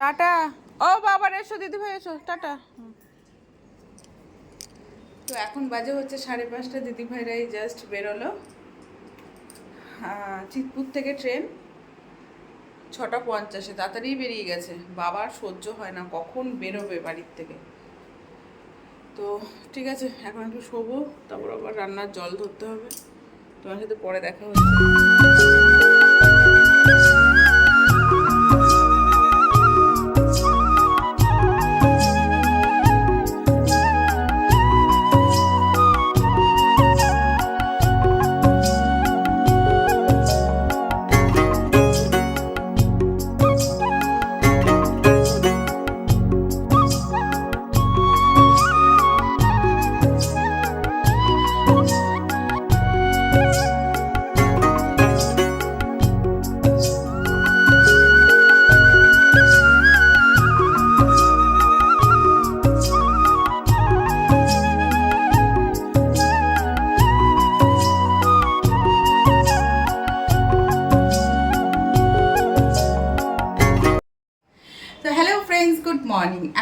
Tata. ও বাবার, এসো দিদি ভাই, এসো। টাটা। তো এখন বাজে হচ্ছে সাড়ে পাঁচটা, দিদি ভাইরাই জাস্ট বেরোলো। চিতপুর থেকে ট্রেন ছটা পঞ্চাশে, তাড়াতাড়ি বেরিয়ে গেছে। বাবার সহ্য হয় না, কখন বেরোবে বাড়ির থেকে। তো ঠিক আছে, এখন একটু শোবো, তারপর আবার রান্নার জল ধরতে হবে। তোমার সাথে পরে দেখা হচ্ছে।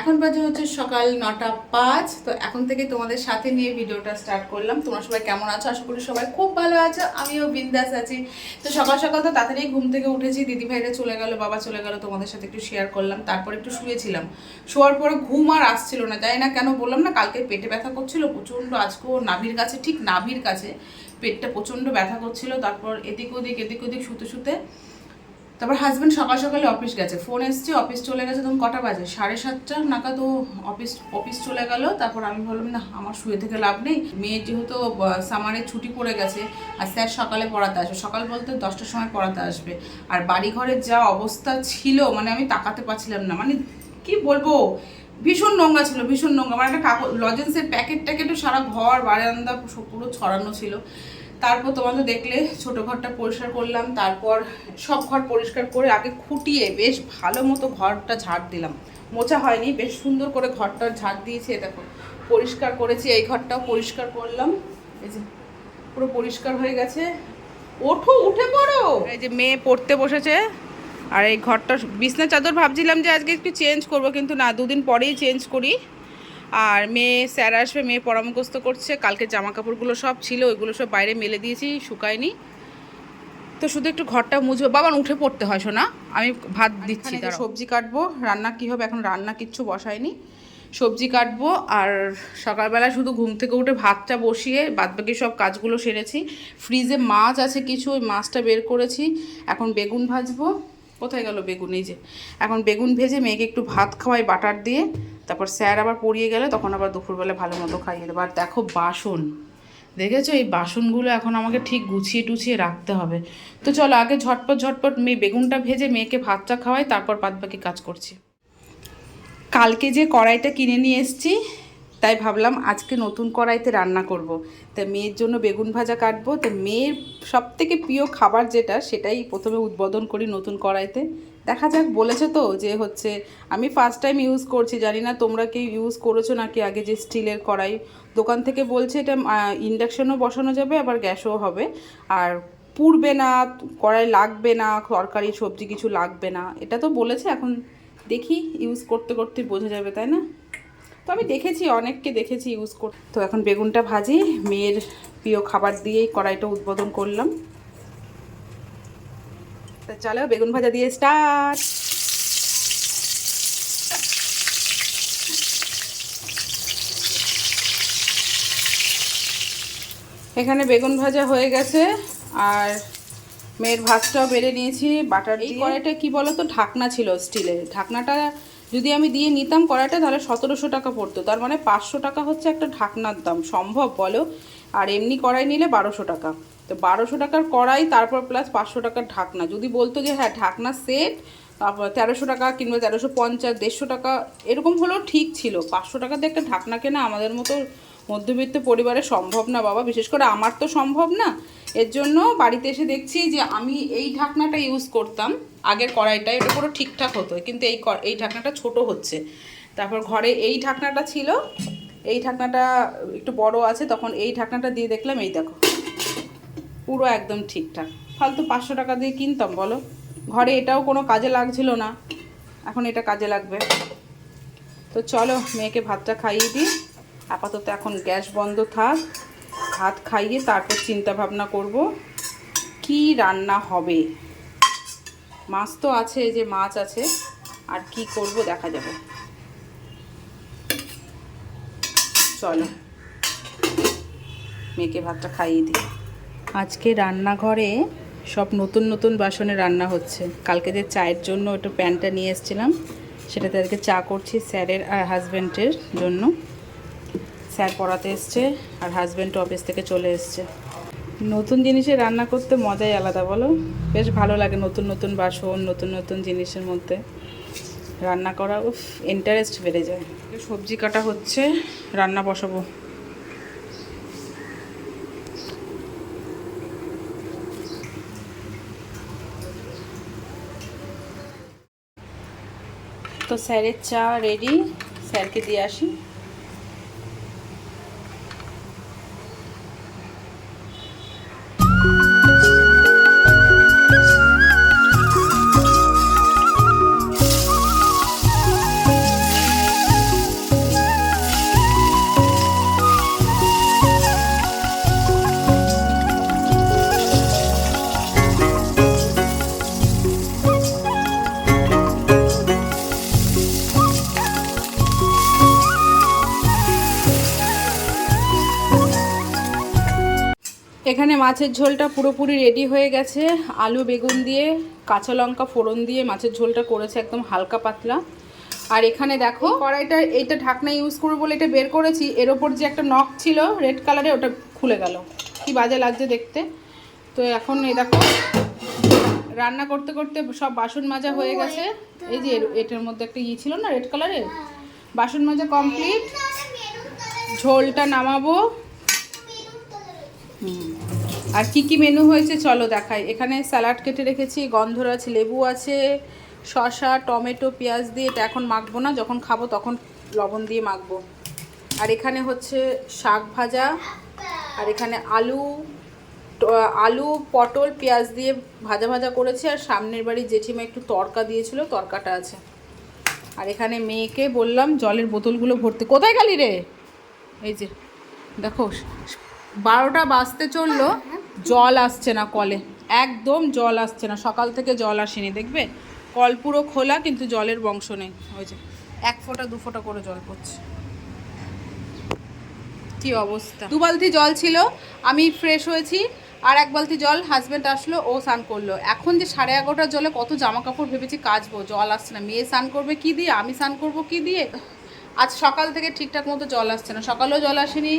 এখন বাজে হচ্ছে সকাল নটা পাঁচ, তো এখন থেকে তোমাদের সাথে নিয়ে ভিডিওটা স্টার্ট করলাম। তোমরা সবাই কেমন আছো? আশা করি সবাই খুব ভালো আছো, আমিও বিন্দাস আছি। তো সকাল সকাল তো তাড়াতাড়ি ঘুম থেকে উঠেছি দিদি ভাইরা চলে গেল, বাবা চলে গেল, তোমাদের সাথে একটু শেয়ার করলাম। তারপর একটু শুয়েছিলাম। শোয়ার পরে ঘুম আর আসছিল না জানি না কেন বললাম না, কালকে পেটে ব্যথা করছিল প্রচণ্ড, আজকেও নাভির কাছে, ঠিক নাভির কাছে পেটটা প্রচণ্ড ব্যথা করছিল। তারপর এদিক ওদিক এদিক ওদিক শুতে শুতে তারপর হাজব্যান্ড সকাল সকালে অফিস গেছে। ফোন এসছে অফিস চলে গেছে তখন কটা বাজে? সাড়ে সাতটা নাগাদ ও অফিস অফিস চলে গেল। তারপর আমি বললাম না, আমার শুয়ে থেকে লাভ নেই। মেয়ের যেহেতু সামারে ছুটি পড়ে গেছে, আর স্যার সকালে পড়াতে আসবে। সকাল বলতে দশটার সময় পড়াতে আসবে। আর বাড়ি ঘরের যা অবস্থা ছিল মানে আমি তাকাতে পারছিলাম না। মানে কি বলব? ভীষণ নোংরা ছিল, ভীষণ নোংরা। মানে একটা কাগজ লজেন্সের প্যাকেট ট্যাকেটও সারা ঘর, বারান্দা পুরো ছড়ানো ছিল। তারপর তোমাদের দেখলে ছোট ঘরটা পরিষ্কার করলাম, তারপর সব ঘর পরিষ্কার করে আগে খুঁটিয়ে বেশ ভালো মতো ঘরটা ঝাড় দিলাম। মোছা হয়নি, বেশ সুন্দর করে ঘরটা ঝাড় দিয়েছে দেখো, পরিষ্কার করেছি, এই ঘরটাও পরিষ্কার করলাম। এই যে, পুরো পরিষ্কার হয়ে গেছে। ওঠো, উঠে পড়ো! এই যে মেয়ে পড়তে বসেছে, আর এই ঘরটা, বিছনা চাদর ভাবছিলাম যে আজকে একটু চেঞ্জ করব, কিন্তু না, দুদিন পরেই চেঞ্জ করি। আর মেয়ে স্যার আসবে মেয়ে পরামুখস্থ করছে। কালকে জামা কাপড়গুলো সব ছিল ওইগুলো সব বাইরে মেলে দিয়েছি শুকায়নি। তো শুধু একটু ঘরটা মুছবো। বাবা উঠে পড়তে হয় শোনা আমি ভাত দিচ্ছি সবজি কাটবো রান্না কি হবে? এখন রান্না কিচ্ছু বসায়নি। সবজি কাটবো আর সকালবেলা শুধু ঘুম থেকে উঠে ভাতটা বসিয়ে বাদবাকি সব কাজগুলো সেরেছি। ফ্রিজে মাছ আছে কিছু ওই মাছটা বের করেছি। এখন বেগুন ভাজবো। কোথায় গেল বেগুন? এই যে, এখন বেগুন ভেজে মেয়েকে একটু ভাত খাওয়াই, বাটার দিয়ে, তারপর স্যার আবার পড়িয়ে গেলে তখন আবার দুপুরবেলা ভালো মতো খাইয়ে দেবো। আর দেখো বাসন, দেখেছ? এই বাসনগুলো এখন আমাকে ঠিক গুছিয়ে টুছিয়ে রাখতে হবে। তো চলো আগে ঝটপট ঝটপট মেয়ে বেগুনটা ভেজে মেয়েকে ভাতটা খাওয়াই, তারপর বাদ বাকি কাজ করছি। কালকে যে কড়াইটা কিনে নিয়ে এসেছি তাই ভাবলাম আজকে নতুন কড়াইতে রান্না করব। তা মেয়ের জন্য বেগুন ভাজা কাটবো। তো মেয়ের সব থেকে প্রিয় খাবার যেটা, সেটাই প্রথমে উদ্বোধন করি নতুন কড়াইতে। দেখা যাক, বলেছে তো যে হচ্ছে, আমি ফার্স্ট টাইম ইউজ করছি। জানি না তোমরা কি ইউজ করেছ নাকি আগে যে স্টিলের কড়াই। দোকান থেকে বলছে এটা ইন্ডাকশনও বসানো যাবে, আবার গ্যাসও হবে। আর পুড়বে না, কড়াই লাগবে না, তরকারি, সবজি কিছু লাগবে না। এটা তো বলেছে, এখন দেখি ইউজ করতে করতে বোঝা যাবে, তাই না? তো আমি দেখেছি অনেককে দেখেছি ইউজ করতে তো এখন বেগুনটা ভাজি মেয়ের প্রিয় খাবার দিয়েই কড়াইটা উদ্বোধন করলাম। তা চলো বেগুন ভাজা দিয়ে স্টার্ট এখানে বেগুন ভাজা হয়ে গেছে আর মেয়ের ভাতটাও বেড়ে নিয়েছি বাটার এই কড়াইটা কি বলো তো ঢাকনা ছিল স্টিলের ঢাকনাটা যদি আমি দিয়ে নিতাম কড়াইটা, তাহলে সতেরোশো টাকা পড়তো। তার মানে পাঁচশো টাকা হচ্ছে একটা ঢাকনার দাম, সম্ভব বলো? আর এমনি কড়াই নিলে বারোশো টাকা। তো বারোশো টাকার কড়াই, তারপর প্লাস পাঁচশো টাকার ঢাকনা। যদি বলতো যে হ্যাঁ ঢাকনা সেট তারপর তেরোশো টাকা কিংবা তেরোশো পঞ্চাশ, দেড়শো টাকা, এরকম হলেও ঠিক ছিল। পাঁচশো টাকাতে একটা ঢাকনা কেনা আমাদের মতো মধ্যবিত্ত পরিবারে সম্ভব না বাবা। বিশেষ করে আমার তো সম্ভব না। এর জন্য বাড়িতে এসে দেখছি যে আমি এই ঢাকনাটা ইউজ করতাম, আগের কড়াইটা, এটা পুরো ঠিকঠাক হতো, কিন্তু এই এই ঢাকনাটা ছোট হচ্ছে। তারপর ঘরে এই ঢাকনাটা ছিল, এই ঢাকনাটা একটু বড় আছে, তখন এই ঢাকনাটা দিয়ে দেখলাম, এই দেখো, পুরো একদম ঠিকঠাক। ফালতু পাঁচশো টাকা দিয়ে কিনতাম, বলো। ঘরে এটাও কোনো কাজে লাগছিল না, এখন এটা কাজে লাগবে। তো চলো, মেয়েকে ভাতটা খাইয়ে দিই। আপাতত এখন গ্যাস বন্ধ থাক। ভাত খাইয়ে তারপর চিন্তা ভাবনা করব, কি রান্না হবে? মাছ তো আছে যে মাছ আছে, আর কি করব দেখা যাবে। চলো, মেয়েকে ভাতটা খাইয়ে দিই। আজকে রান্নাঘরে সব নতুন নতুন বাসনে রান্না হচ্ছে। কালকে যে চায়ের জন্য একটু প্যানটা নিয়ে এসেছিলাম, সেটাতে আজকে চা করছি স্যারের আর হাজব্যান্ডের জন্য। স্যার পড়াতে এসছে আর হাজব্যান্ড অফিস থেকে চলে এসছে। নতুন জিনিসে রান্না করতে মজাই আলাদা, বলো? বেশ ভালো লাগে নতুন নতুন বাসন, নতুন নতুন জিনিসের মধ্যে। রান্না করা, উফ ইন্টারেস্ট বেড়ে যায়। সবজি কাটা হচ্ছে, রান্না বসাবো। তো স্যারের চা রেডি, স্যারকে দিয়ে আসি। মাছের ঝোলটা পুরোপুরি রেডি হয়ে গেছে। আলু, বেগুন দিয়ে, কাঁচা লঙ্কা, ফোড়ন দিয়ে মাছের ঝোলটা করেছে একদম হালকা পাতলা। আর এখানে দেখো কড়াইটা, এইটা ঢাকনা ইউজ করব বলে এটা বের করেছি, এর ওপর যে একটা নখ ছিল রেড কালারে ওটা খুলে গেল। কি বাজে লাগছে দেখতে। তো এখন এই দেখো, রান্না করতে করতে সব বাসন মাজা হয়ে গেছে। এই যে এটার মধ্যে একটা ইয়ে ছিল না রেড কালারের বাসন মাজা কমপ্লিট ঝোলটা নামাবো। হুম। আর কি কি মেনু হয়েছে চলো দেখাই। এখানে স্যালাড কেটে রেখেছি, গন্ধরাজ লেবু আছে, শসা, টমেটো, পেঁয়াজ দিয়ে এটা এখন মাখবো না, যখন খাব তখন লবণ দিয়ে মাখবো। আর এখানে হচ্ছে শাক ভাজা, আর এখানে আলু আলু, পটল, পেঁয়াজ দিয়ে ভাজা ভাজা করেছি, আর সামনের বাড়ি জেঠিমা একটু তরকা দিয়েছিল, তরকাটা আছে। আর এখানে মেয়েকে বললাম জলের বোতলগুলো ভরতে। কোথায় গেলি রে? এই যে, দেখো বারোটা বাজতে চলল, জল আসছে না কলে। একদম জল আসছে না। সকাল থেকে জল আসেনি, দেখবে? কল পুরো খোলা, কিন্তু জলের বংশ নেই। ওই যে, এক ফোঁটা, দু ফোঁটা করে জল পড়ছে। কি অবস্থা? দু বালতি জল ছিল, আমি ফ্রেশ হয়েছি, আর এক বালতি জল হাজব্যান্ড আসলো, ও স্নান করল। এখন যে সাড়ে এগারোটার জলে কত জামা কাপড় ভেবেছি কাচবো, জল আসছে না। মেয়ে স্নান করবে কি দিয়ে? আমি স্নান করব কি দিয়ে? আজ সকাল থেকে ঠিকঠাক মতো জল আসছে না। সকালেও জল আসেনি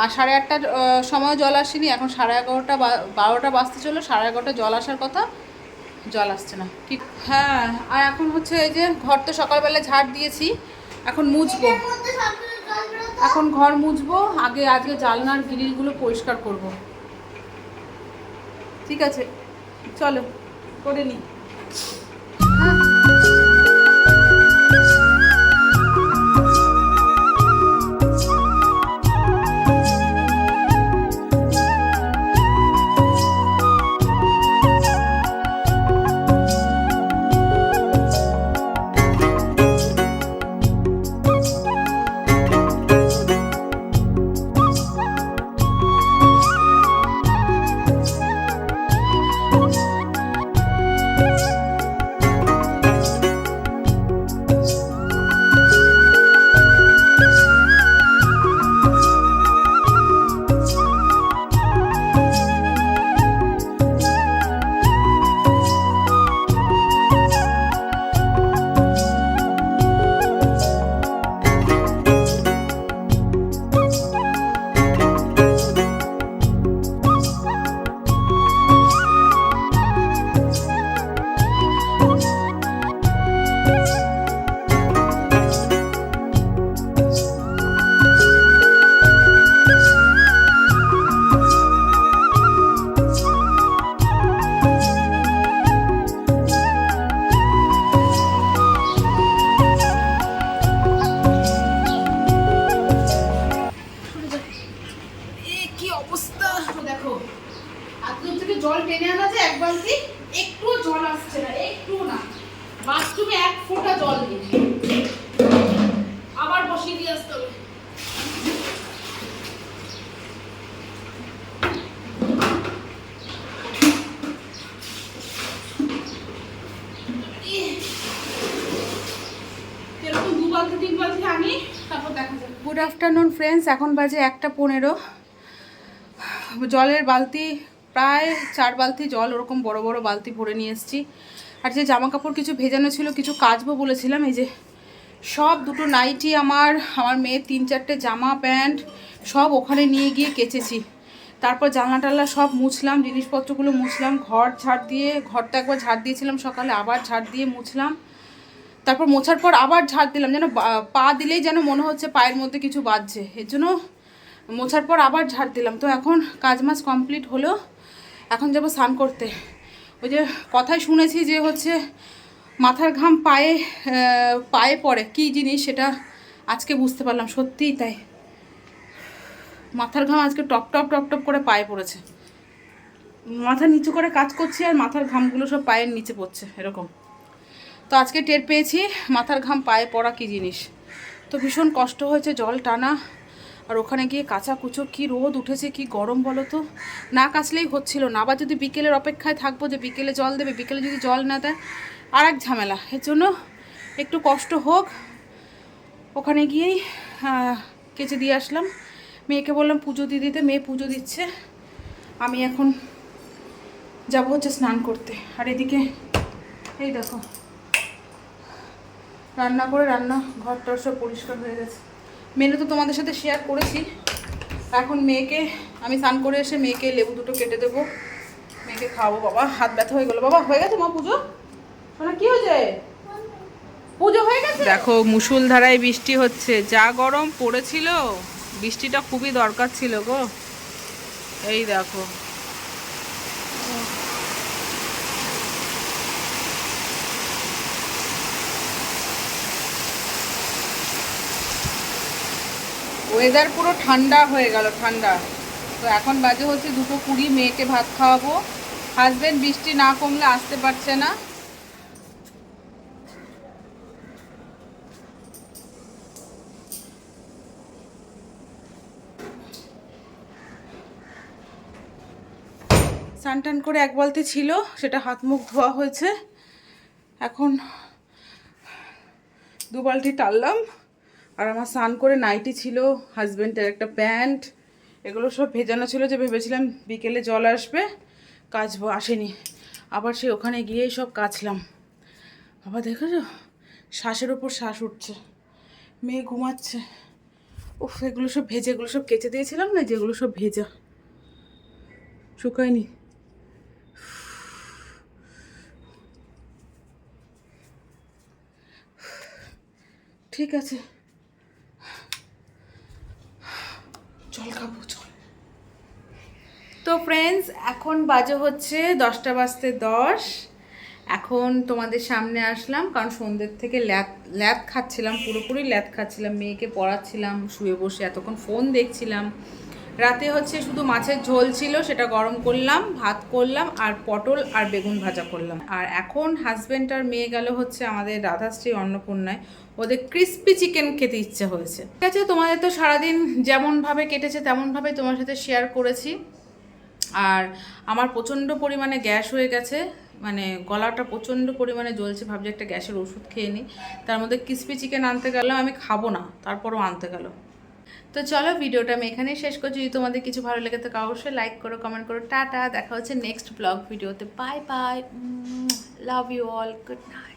আর সাড়ে আটটার সময় জল আসেনি, এখন সাড়ে এগারোটা বারোটা বাজতে চলল, সাড়ে এগারোটা জল আসার কথা, জল আসছে না। কি হ্যাঁ আর এখন হচ্ছে এই যে ঘর তো সকালবেলা ঝাড় দিয়েছি, এখন মুছবো। এখন ঘর মুছবো, আগে, আজকে জানলার গ্রিলগুলো পরিষ্কার করব। ঠিক আছে, চলো, করে নি। গুড আফটারনুন ফ্রেন্ডস এখন বাজে একটা পনেরো। জলের বালতি, প্রায় চার বালতি জল, ওরকম বড় বড় বালতি ভরে নিয়ে এসেছি। আর যে জামা কাপড় কিছু ভেজানো ছিল, কিছু কাচবো বলেছিলাম, এই যে সব দুটো নাইটি আমার আমার মেয়ের তিন চারটে জামা, প্যান্ট সব ওখানে নিয়ে গিয়ে কেচেছি। তারপর জানলা টাল্লা সব মুছলাম, জিনিসপত্রগুলো মুছলাম, ঘর ঝাড় দিয়ে, ঘরটা একবার ঝাড় দিয়েছিলাম সকালে, আবার ঝাড় দিয়ে মুছলাম। তারপর মোছার পর আবার ঝাড় দিলাম, যেন পা দিলেই যেন মনে হচ্ছে পায়ের মধ্যে কিছু বাজছে। এর জন্য মোছার পর আবার ঝাড় দিলাম। তো এখন কাজ মাছ কমপ্লিট হলো, এখন যাব স্নান করতে। ওই যে কথাই শুনেছি যে হচ্ছে মাথার ঘাম পায়ে পায়ে পড়ে। কী জিনিস সেটা আজকে বুঝতে পারলাম, সত্যিই তাই। মাথার ঘাম আজকে টপ টপ টপ টপ করে পায়ে পড়েছে। মাথা নিচু করে কাজ করছি আর মাথার ঘামগুলো সব পায়ের নিচে পড়ছে, এরকম। তো আজকে টের পেয়েছি, মাথার ঘাম পায়ে পড়া কী জিনিস। তো ভীষণ কষ্ট হয়েছে জল টানা, আর ওখানে গিয়ে কাঁচা কুচো, কী রোদ উঠেছে, কি গরম বলো তো। না কাচলেই হচ্ছিল না, আবার যদি বিকেলের অপেক্ষায় থাকব যে বিকেলে জল দেবে, বিকেলে যদি জল না দেয় আর এক ঝামেলা। এর জন্য একটু কষ্ট হোক, ওখানে গিয়েই কেচে দিয়ে আসলাম। মেয়েকে বললাম পুজো দিয়ে দিতে, মেয়ে পুজো দিচ্ছে। আমি এখন যাব হচ্ছে স্নান করতে। আর এদিকে, এই দেখো, রান্না করে রান্না, ঘরটার সব পরিষ্কার হয়ে গেছে। মেনু তো তোমাদের সাথে শেয়ার করেছি। এখন মেয়েকে, আমি স্নান করে এসে মেয়েকে লেবু দুটো কেটে দেবো। মেয়েকে খাওয়াবো, বাবা, হাত ব্যথা হয়ে গেলো। বাবা, হয়ে গেছে মা পুজো? মানে কি হয়েছে? পুজো হয়ে গেছে? দেখো মুসুল ধারায় বৃষ্টি হচ্ছে। যা গরম পড়েছিল বৃষ্টিটা খুবই দরকার ছিল গো। এই দেখো। ওয়েদার পুরো ঠান্ডা হয়ে গেল, ঠান্ডা। তো এখন বাজে হচ্ছে দুটো কুড়ি, মেয়েকে ভাত খাওয়াবো। হাজবেন্ড বৃষ্টি না কমলে আসতে পারছে না। স্নান টান করে এক বালতি ছিল, সেটা হাত মুখ ধোয়া হয়েছে। এখন দু বালতি টানলাম, আর আমার স্নান করে নাইটি ছিল হাজব্যান্ডের একটা প্যান্ট, এগুলো সব ভেজানো ছিল যে ভেবেছিলাম বিকেলে জল আসবে কাচবো আসেনি। আবার সে ওখানে গিয়েই সব কাচলাম। বাবা দেখেছ শ্বাসের ওপর শ্বাস উঠছে, মেয়ে ঘুমাচ্ছে। উফ, এগুলো সব ভেজে, এগুলো সব কেচে দিয়েছিলাম না যেগুলো সব ভেজা? শুকায়নি। ঠিক আছে। চল খাব, চল। তো ফ্রেন্ডস এখন বাজে হচ্ছে দশটা বাজতে দশ। এখন তোমাদের সামনে আসলাম, কারণ সন্ধ্যের থেকে ল্যাদ ল্যাদ খাচ্ছিলাম, পুরোপুরি ল্যাদ খাচ্ছিলাম, মেয়েকে পড়াচ্ছিলাম, শুয়ে বসে এতক্ষণ ফোন দেখছিলাম। রাতে হচ্ছে শুধু মাছের ঝোল ছিল, সেটা গরম করলাম, ভাত করলাম, আর পটল আর বেগুন ভাজা করলাম। আর এখন হাজব্যান্ড আর মেয়ে গেল হচ্ছে আমাদের রাধাশ্রী অন্নপূর্ণায়। ওদের ক্রিস্পি চিকেন খেতে ইচ্ছে হয়েছে। ঠিক আছে, তোমাদের তো সারাদিন যেমনভাবে কেটেছে, তেমনভাবে তোমার সাথে শেয়ার করেছি। আর আমার প্রচণ্ড পরিমাণে গ্যাস হয়ে গেছে মানে গলাটা প্রচণ্ড পরিমাণে জ্বলছে, ভাবছি একটা গ্যাসের ওষুধ খেয়ে নিই। তার মধ্যে ক্রিস্পি চিকেন আনতে গেলাম, আমি খাব না, তারপরও আনতে গেল। তো চলো ভিডিওটা আমি এখানেই শেষ করছি। যদি তোমাদের কিছু ভালো লেগে থাকে, অবশ্যই লাইক করো কমেন্ট করো। টাটা, দেখা হচ্ছে নেক্সট ব্লগ ভিডিওতে। Bye bye love you all good night